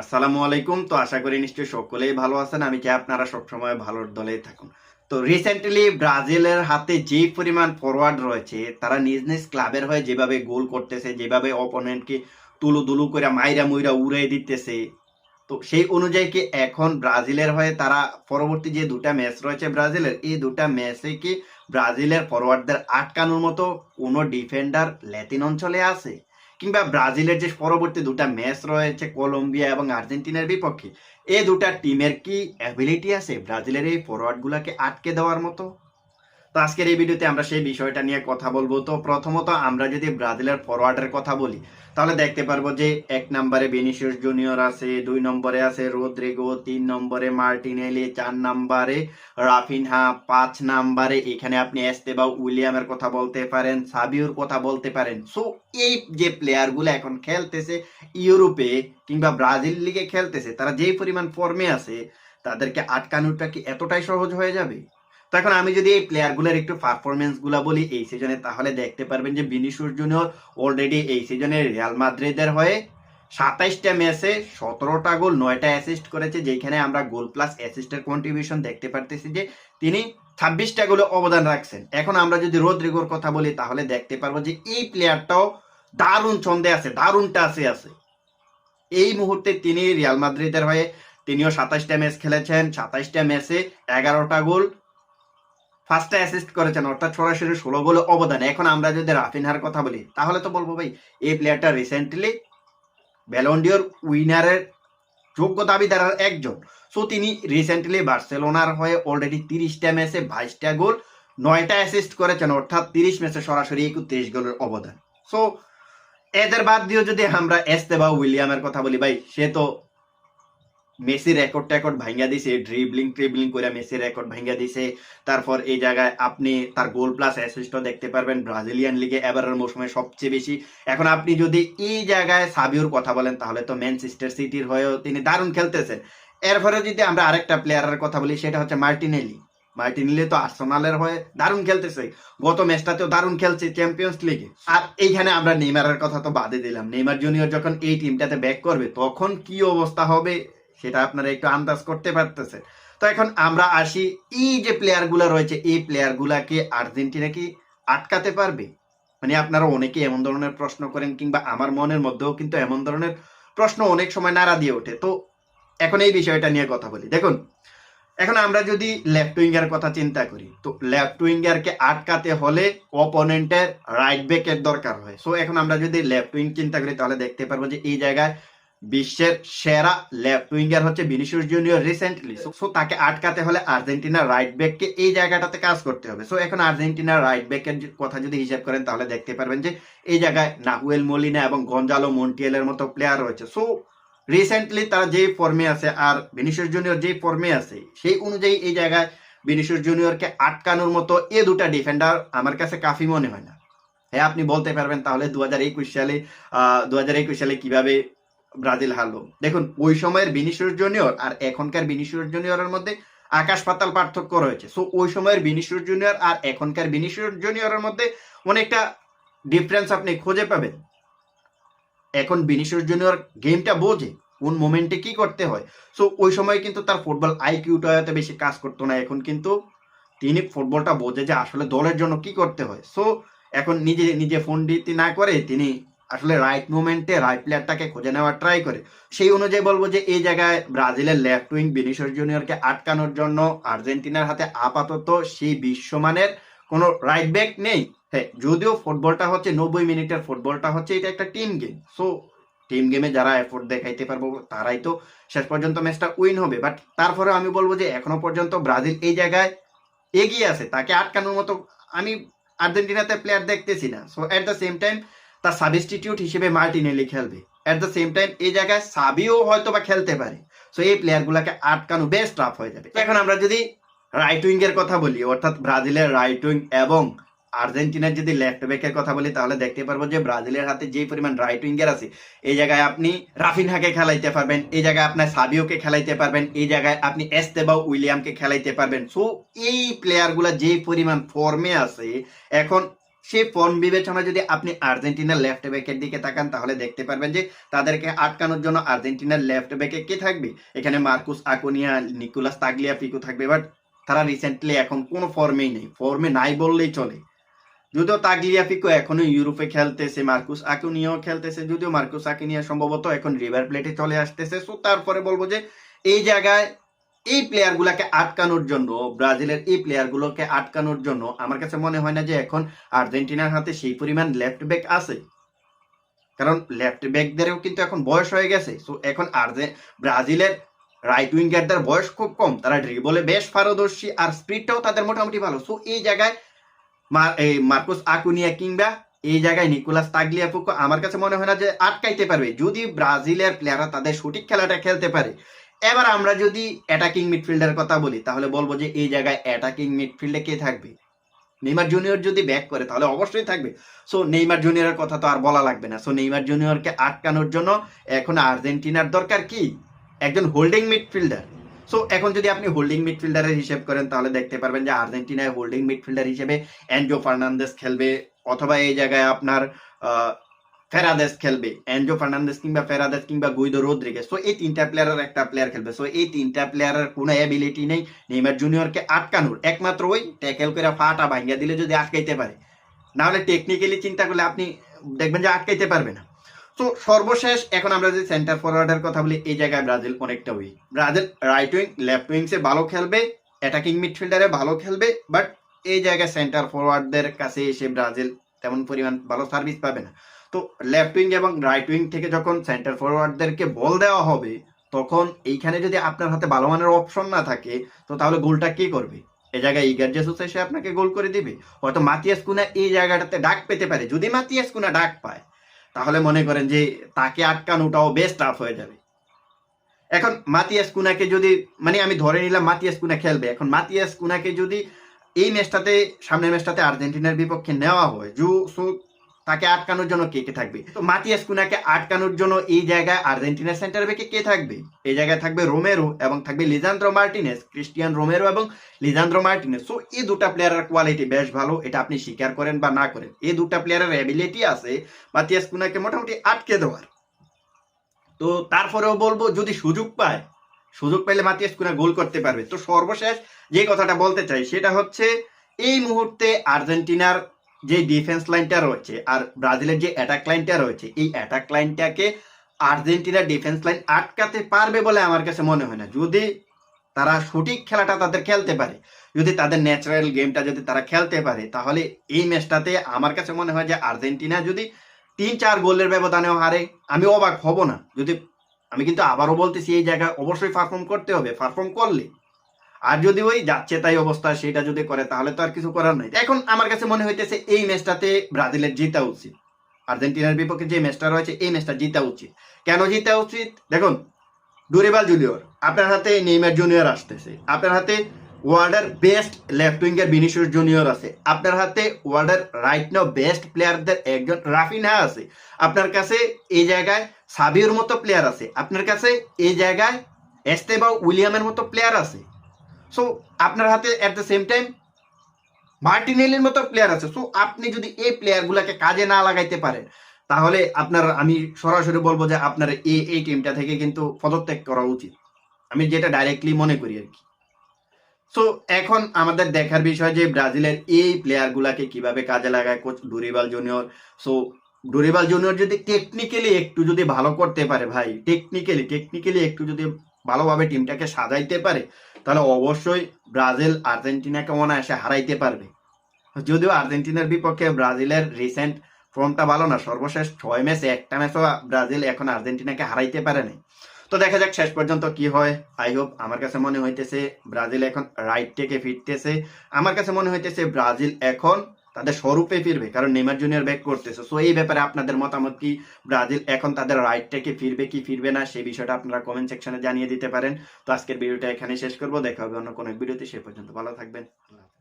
আসসালামু আলাইকুম। তো আশা করি নিশ্চয়ই সকলেই ভালো আছেন। আমি চাই আপনারা সবসময় ভালোর দলেই থাকুন। তো রিসেন্টলি ব্রাজিলের হাতে যে পরিমাণ ফরওয়ার্ড রয়েছে, তারা নিজ নিজ ক্লাবের হয়ে যেভাবে গোল করতেছে, যেভাবে অপোনেন্টকে তুলু দুলু করে মাইরা মুইরা উড়ে দিতেছে, তো সেই অনুযায়ী কি এখন ব্রাজিলের হয়ে তারা পরবর্তী যে দুটা ম্যাচ রয়েছে ব্রাজিলের, এই দুটা ম্যাচে কি ব্রাজিলের ফরওয়ার্ডদের আটকানোর মতো কোনো ডিফেন্ডার ল্যাতিন অঞ্চলে আছে? কিংবা ব্রাজিলের যে পরবর্তী দুটা ম্যাচ রয়েছে, কলম্বিয়া এবং আর্জেন্টিনার বিপক্ষে, এ দুটা টিমের কি অ্যাবিলিটি আছে ব্রাজিলের এই ফরওয়ার্ডগুলোকে আটকে দেওয়ার মতো? তো আজকের এই ভিডিওতে আমরা সেই বিষয়টা নিয়ে কথা বলব। তো প্রথমত আমরা যদি ব্রাজিলের ফরওয়ার্ডের কথা বলি, তাহলে দেখতে পারব যে এক নম্বরে বেনিসিয়াস জুনিয়র আছে, দুই নম্বরে আছে রোদ্রিগো তিন নম্বরে মার্টিনেলি চার নম্বরে রাফিনহা পাঁচ নাম্বারে এখানে আপনি এস্তেবা উইলিয়ামের কথা বলতে পারেন সাবিউর কথা বলতে পারেন। সো এই যে প্লেয়ারগুলো এখন খেলতেছে ইউরোপে কিংবা ব্রাজিল লিগে খেলতেছে, তারা যেই পরিমাণ ফর্মে আছে, তাদেরকে আটকানোটা কি এতটাই সহজ হয়ে যাবে? তো এখন আমি যদি এই প্লেয়ারগুলোর একটু পারফরমেন্সগুলা বলি এই সিজনে তাহলে দেখতে পারবেন যে বিনিশুর জুনিয়র অলরেডি এই সিজনে রিয়াল মাদ্রিদের হয়ে সাতাইশটা ম্যাচে সতেরোটা গোল, নয়টা অ্যাসিস্ট করেছে, যেখানে আমরা গোল প্লাস অ্যাসিস্টের কন্ট্রিবিউশন দেখতে পারতেছি যে তিনি ছাব্বিশটা গোলে অবদান রাখছেন। এখন আমরা যদি রোদ্রিগোর কথা বলি, তাহলে দেখতে পারব যে এই প্লেয়ারটাও দারুণ ছন্দে আছে, দারুণ টাসে আছে। এই মুহূর্তে তিনি রিয়াল মাদ্রিদের হয়ে তিনিও সাতাইশটা ম্যাচ খেলেছেন, সাতাইশটা ম্যাচে এগারোটা গোল ফার্স্টে অ্যাসিস্ট করেছেন, অর্থাৎ সরাসরি ষোলো গোলে অবদান। এখন আমরা যদি রাফিনহার কথা বলি, তাহলে তো বলব ভাই, এই প্লেয়ারটা রিসেন্টলি ব্যালন্ডিওর উইনারের যোগ্য দাবিদার একজন। সো তিনি রিসেন্টলি বার্সেলোনার হয়ে অলরেডি তিরিশটা ম্যাচে বাইশটা গোল, নয়টা অ্যাসিস্ট করেছেন, অর্থাৎ তিরিশ ম্যাচে সরাসরি একত্রিশ গোলের অবদান। সো এদের বাদ দিয়েও যদি আমরা এস্তে বা উইলিয়ামের কথা বলি, ভাই, সে তো মেসি রেকর্ড টেকর্ড ভাঙ্গা দিছে ড্রিবলিং ট্রিবলিং করে মেসি রেকর্ড ভাঙ্গা দিছে। তারপর এই জায়গায় আপনি তার গোল প্লাস অ্যাসিস্টও দেখতে পারবেন ব্রাজিলিয়ান লিগে এবারের মৌসুমে সবচেয়ে বেশি। এখন আপনি যদি এই জায়গায় সাবিউর কথা বলেন, তাহলে তো ম্যানচেস্টার সিটির হয়েও তিনি দারুণ খেলতেছেন। এরপরে যদি আমরা আরেকটা প্লেয়ারের কথা বলি, সেটা হচ্ছে মার্টিনেলি মার্টিনেলি তো আর্সেনালের হয়ে দারুণ খেলতেছে। গত ম্যাচটাতেও দারুণ খেলছে চ্যাম্পিয়ন্স লিগে আর এইখানে আমরা নেইমারের কথা তো বাদে দিলাম। নেইমার জুনিয়র যখন এই টিমটাতে ব্যাক করবে, তখন কি অবস্থা হবে? সেটা আপনারা একটু আন্দাজ করতে পারতেছেন। তো এখন আমরা আসি, এই যে প্লেয়ারগুলো রয়েছে, এই প্লেয়ার প্লেয়ারগুলাকে আর্জেন্টিনা কি আটকাতে পারবে? মানে আপনারা অনেকে এমন ধরনের প্রশ্ন করেন কিংবা আমার মনের মধ্যেও কিন্তু এমন ধরনের প্রশ্ন অনেক সময় নাড়া দিয়ে ওঠে। তো এখন এই বিষয়টা নিয়ে কথা বলি। দেখুন, এখন আমরা যদি লেফট উইঙ্গার কথা চিন্তা করি, তো লেফট উইঙ্গারকে আটকাতে হলে অপোনেন্টের রাইট ব্যাকের দরকার হয়। সো এখন আমরা যদি লেফট উইং চিন্তা করি, তাহলে দেখতে পারব যে এই জায়গায় বিশ্বের সেরা লেফট উইঙ্গার হচ্ছে ভিনিসিয়াস জুনিয়র রিসেন্টলি সো তাকে আটকাতে হলে আর্জেন্টিনার রাইট ব্যাককে এই জায়গাটাতে কাজ করতে হবে। সো এখন আর্জেন্টিনার রাইট ব্যাকের কথা যদি হিসাব করেন, তাহলে দেখতে পারবেন যে এই জায়গায় নাহুয়েল মলিনা এবং গঞ্জালো মন্টিয়েলের মতো প্লেয়ার রয়েছে। সো রিসেন্টলি তারা যে ফর্মে আছে আর ভিনিসিয়াস জুনিয়র যে ফর্মে আছে, সেই অনুযায়ী এই জায়গায় ভিনিসিয়াস জুনিয়রকে আটকানোর মতো এ দুটা ডিফেন্ডার আমার কাছে কাফি মনে হয় না। হ্যাঁ আপনি বলতে পারবেন তাহলে দু হাজার একুশ সালে দু হাজার একুশ সালে কীভাবে ব্রাজিল হারলো। দেখুন, ওই সময়ের বিনিশিয়াস জুনিয়র আর এখনকার বিনিশিয়াস জুনিয়রের মধ্যে আকাশ পাতাল পার্থক্য রয়েছে। সো ওই সময়ের বিনিশিয়াস জুনিয়র আর এখনকার বিনিশিয়াস জুনিয়রের মধ্যে অনেকটা ডিফারেন্স আপনি খুঁজে পাবেন। এখন বিনিশিয়াস জুনিয়র গেমটা বোঝে, কোন মোমেন্টে কি করতে হয়। সো ওই সময় কিন্তু তার ফুটবল আইকিউটা এত বেশি কাজ করতো না। এখন কিন্তু তিনি ফুটবলটা বোঝে যে আসলে দলের জন্য কি করতে হয়। সো এখন নিজে নিজে ফোন দিতে না করে তিনি আসলে রাইট মুভমেন্টে রাইট প্লেয়ারটাকে খুঁজে নেওয়ার ট্রাই করে। সেই অনুযায়ী বলব যে এই জায়গায় ব্রাজিলের লেফট উইং বিনিশর জুনিয়রকে আটকানোর জন্য আর্জেন্টিনার হাতে আপাতত সেই বিশ্বমানের কোনো রাইট ব্যাক নেই। হ্যাঁ যদিও ফুটবলটা হচ্ছে নব্বই মিনিটের ফুটবলটা হচ্ছে এটা একটা টিম গেম সো টিম গেমে যারা এফোর্ট দেখাইতে পারব, তারাই তো শেষ পর্যন্ত ম্যাচটা উইন হবে। বাট তারপরে আমি বলব যে এখনও পর্যন্ত ব্রাজিল এই জায়গায় এগিয়ে আছে। তাকে আটকানোর মতো আমি আর্জেন্টিনাতে প্লেয়ার দেখতেছি না। So at the same time তার সাবস্টিটিউট হিসেবে মার্টিনেলি খেলবে। অ্যাট দ্য সেম টাইম এই জায়গায় সাবিও হয়তো বা খেলতে পারে। সো এই প্লেয়ারগুলোকে আটকানো বেশ টাফ হয়ে যাবে। এখন আমরা যদি রাইট উইং এর কথা বলি, অর্থাৎ ব্রাজিলের রাইট উইং এবং আর্জেন্টিনার যদি লেফট ব্যাকের কথা বলি, তাহলে দেখতে পারব যে ব্রাজিলের হাতে যে পরিমাণ রাইট উইঙ্গার আছে, এই জায়গায় আপনি রাফিনহাকে খেলাইতে পারবেন, এই জায়গায় আপনার সাবিওকে খেলাইতে পারবেন, এই জায়গায় আপনি এস্তেবা উইলিয়ামকে খেলাইতে পারবেন। সো এই প্লেয়ারগুলা যে পরিমাণ ফর্মে আছে, এখন সেই ফর্ম বিবেচনা যদি আপনি আর্জেন্টিনার লেফট ব্যাকের দিকে তাকান, তাহলে দেখতে পারবেন যে তাদেরকে আটকানোর জন্য আর্জেন্টিনার লেফট ব্যাকে কে থাকবে? এখানে মার্কুস আকোনিয়া, নিকোলাস তাগলিয়া ফিকো থাকবে বাট তারা রিসেন্টলি এখন কোনো ফর্মেই নেই। ফর্মে নাই বললেই চলে। যদিও তাগলিয়া ফিকো এখনও ইউরোপে খেলতেছে, মার্কুস আকুনিয়াও খেলতেছে, যদিও মার্কুস আকুনিয়া সম্ভবত এখন রিভার প্লেটে চলে আসতেছে। সো তারপরে বলব যে এই জায়গায় এই প্লেয়ার গুলাকে আটকানোর জন্য, ব্রাজিলের এই প্লেয়ার গুলোকে আটকানোর জন্য আমার কাছে মনে হয় না যে এখন আর্জেন্টিনার হাতে সেই পরিমাণ লেফট ব্যাক আছে। কারণ লেফট ব্যাকদেরও কিন্তু এখন বয়স হয়ে গেছে। সো এখন আর্জে ব্রাজিলের রাইট উইঙ্গারদের বয়স খুব কম। তারা ড্রিবলে বেশ পারদর্শী আর স্পিডটাও তাদের মোটামুটি ভালো। সো এই জায়গায় এই মার্কুস আকুনিয়া কিংবা এই জায়গায় নিকোলাস তাগলিয়াফুকো আমার কাছে মনে হয় না যে আটকাইতে পারবে। যদি ব্রাজিলের প্লেয়াররা তাদের সঠিক খেলাটা খেলতে পারে এবার আমরা যদি অ্যাটাকিং মিডফিল্ডের কথা বলি, তাহলে বলব যে এই জায়গায় অ্যাটাকিং মিডফিল্ডে কে থাকবে? নেইমার জুনিয়র যদি ব্যাক করে, তাহলে অবশ্যই থাকবে। সো নেইমার জুনিয়রের কথা তো আর বলা লাগবে না। সো নেইমার জুনিয়রকে আটকানোর জন্য এখন আর্জেন্টিনার দরকার কি? একজন হোল্ডিং মিডফিল্ডার সো এখন যদি আপনি হোল্ডিং মিডফিল্ডারের হিসেব করেন, তাহলে দেখতে পারবেন যে আর্জেন্টিনায় হোল্ডিং মিডফিল্ডার হিসেবে অ্যানজো ফার্নান্দেস খেলবে, অথবা এই জায়গায় আপনার ফেরাদেস খেলবে অ্যানজো ফার্নান্দেস কিংবা ফেরাদেস কিংবা গুইদো রোদ্রিগেস সো এই তিনটা প্লেয়ারের একটা প্লেয়ার খেলবে। সো এই তিনটা প্লেয়ারের কোনো অ্যাবিলিটি নেই নেইমার জুনিয়রকে আটকানোর। একমাত্র ওই ট্যাকেল করে ফাটা ভাঙ্গা দিলে যদি আটকাইতে পারে। না হলে টেকনিক্যালি চিন্তা করলে আপনি দেখবেন যে আটকাইতে পারবে না। তো সর্বশেষ এখন আমরা যদি সেন্টার ফরওয়ার্ডের কথা বলি, এই জায়গায় ব্রাজিল অনেকটা weak Brazil right wing left উইংসে ভালো খেলবে অ্যাটাকিং মিডফিল্ডারে ভালো খেলবে বাট এই জায়গায় সেন্টার ফরওয়ার্ডদের কাছে এসে ব্রাজিল তেমন পরিমাণ ভালো সার্ভিস পাবে না। তো লেফট উইং এবং রাইট উইং থেকে যখন সেন্টার ফরওয়ার্ডদেরকে বল দেওয়া হবে, তখন এইখানে যদি আপনার হাতে ভালো মানের অপশন না থাকে, তো তাহলে গোলটা কে করবে? এই জায়গায় ইগার জেসুস এসে আপনাকে গোল করে দিবে। হয়তো মাতিয়াস কুনা এই জায়গাটাতে ডাক পেতে পারে। যদি মাতিয়াস কুনা ডাক পায়, তাহলে মনে করেন যে তাকে আটকানোটাও বেশ টাফ হয়ে যাবে। এখন মাতিয়াস কুনাকে যদি মানে আমি ধরে নিলাম মাতিয়াস কুনা খেলবে। এখন মাতিয়াস কুনাকে যদি এই ম্যাচটাতে সামনের ম্যাচটাতে আর্জেন্টিনার বিপক্ষে নেওয়া হয়, জু তাকে আটকানোর জন্য কে কে থাকবে? তো মাতিয়াস কুনাকে আটকানোর জন্য এই জায়গায় আর্জেন্টিনা সেন্টার ব্যাকে কে থাকবে? এই জায়গায় থাকবে রোমেরো এবং থাকবে লিজান্দ্রো মার্টিনেস, ক্রিস্টিয়ান রোমেরো এবং লিজান্দ্রো মার্টিনেস। সো এই দুটা প্লেয়ারের কোয়ালিটি বেশ ভালো, এটা আপনি স্বীকার করেন বা না করেন। এই দুটা প্লেয়ারের অ্যাবিলিটি আছে মাতিয়াস কুনাকে মোটামুটি আটকে দেওয়ার। তো তারপরেও বলব, যদি সুযোগ পায়, সুযোগ পেলে মাতিয়াস কুনা গোল করতে পারবে। তো সর্বশেষ যে কথাটা বলতে চাই, সেটা হচ্ছে এই মুহূর্তে আর্জেন্টিনার যে ডিফেন্স লাইনটা রয়েছে আর ব্রাজিলের যে অ্যাটাক লাইনটা রয়েছে, এই অ্যাটাক লাইনটাকে আর্জেন্টিনার ডিফেন্স লাইন আটকাতে পারবে বলে আমার কাছে মনে হয় না। যদি তারা সঠিক খেলাটা তাদের খেলতে পারে, যদি তাদের ন্যাচারাল গেমটা যদি তারা খেলতে পারে, তাহলে এই ম্যাচটাতে আমার কাছে মনে হয় যে আর্জেন্টিনা যদি তিন চার গোলের ব্যবধানেও হারে, আমি অবাক হব না। যদি, আমি কিন্তু আবারও বলতেছি এই জায়গায় অবশ্যই পারফর্ম করতে হবে। পারফর্ম করলে আর যদি ওই যাচ্ছে তাই অবস্থা, সেটা যদি করে, তাহলে তো আর কিছু করার নাই। এখন আমার কাছে মনে হইতেছে এই ম্যাচটাতে ব্রাজিলের জিতা উচিত। আর্জেন্টিনার বিপক্ষে যে ম্যাচটা রয়েছে, এই ম্যাচটা জিতা উচিত। কেন জিতা উচিত? দেখুন, ডুরিবাল জুনিয়র, আপনার হাতে নেইমার জুনিয়র আসতেছে। আপনার হাতে ওয়ার্ল্ডের best left winger Vinicius Junior আছে। আপনার হাতে ওয়ার্ল্ডের রাইট নাও বেস্ট প্লেয়ারদের একজন রাফিনা আছে। আপনার কাছে এই জায়গায় সাবির মতো প্লেয়ার আছে। আপনার কাছে এই জায়গায় এস্তেবা উইলিয়ামের মতো প্লেয়ার আছে। সো আপনার হাতে অ্যাট দ্য সেম টাইম মার্টিনেলির মতো প্লেয়ার আছে। সো আপনি যদি এই প্লেয়ারগুলোকে কাজে না লাগাইতে পারেন, তাহলে আপনার, আমি সরাসরি বলব যে আপনার এই এই টিমটা থেকে কিন্তু পদত্যাগ করা উচিত। আমি যেটা ডাইরেক্টলি মনে করি আর কি। সো এখন আমাদের দেখার বিষয় যে ব্রাজিলের এই প্লেয়ারগুলাকে কীভাবে কাজে লাগায় coach Dorival Junior so Dorival Junior যদি টেকনিক্যালি একটু যদি ভালো করতে পারে ভাই টেকনিক্যালি টেকনিক্যালি একটু যদি ভালোভাবে টিমটাকে সাজাইতে পারে তাহলে অবশ্যই ব্রাজিল, আর্জেন্টিনাকে অনায়াসে হারাইতে পারবে। যদিও আর্জেন্টিনার বিপক্ষে ব্রাজিলের রিসেন্ট ফর্মটা ভালো না, সর্বশেষ ছয় ম্যাচে, একটা ম্যাচও ব্রাজিল এখন আর্জেন্টিনাকে হারাইতে পারে নাই। তো দেখা যাক শেষ পর্যন্ত কি হয়। আই হোপ আমার কাছে মনে হইতেছে ব্রাজিল এখন রাইট থেকে ফিরতেছে। আমার কাছে মনে হইতেছে ব্রাজিল এখন তাদের স্বরূপে ফিরবে, কারণ নেইমার জুনিয়র ব্যাক করতেছে। সো এই ব্যাপারে আপনাদের মতামত কি? ব্রাজিল এখন তাদের রাইটটাকে ফিরবে কি ফিরবে না, সেই বিষয়টা আপনারা কমেন্ট সেকশনে জানিয়ে দিতে পারেন। তো, আজকের ভিডিওটা এখানে শেষ করব। দেখা হবে অন্য কোনো ভিডিওতে সে পর্যন্ত ভালো থাকবেন। আল্লাহ।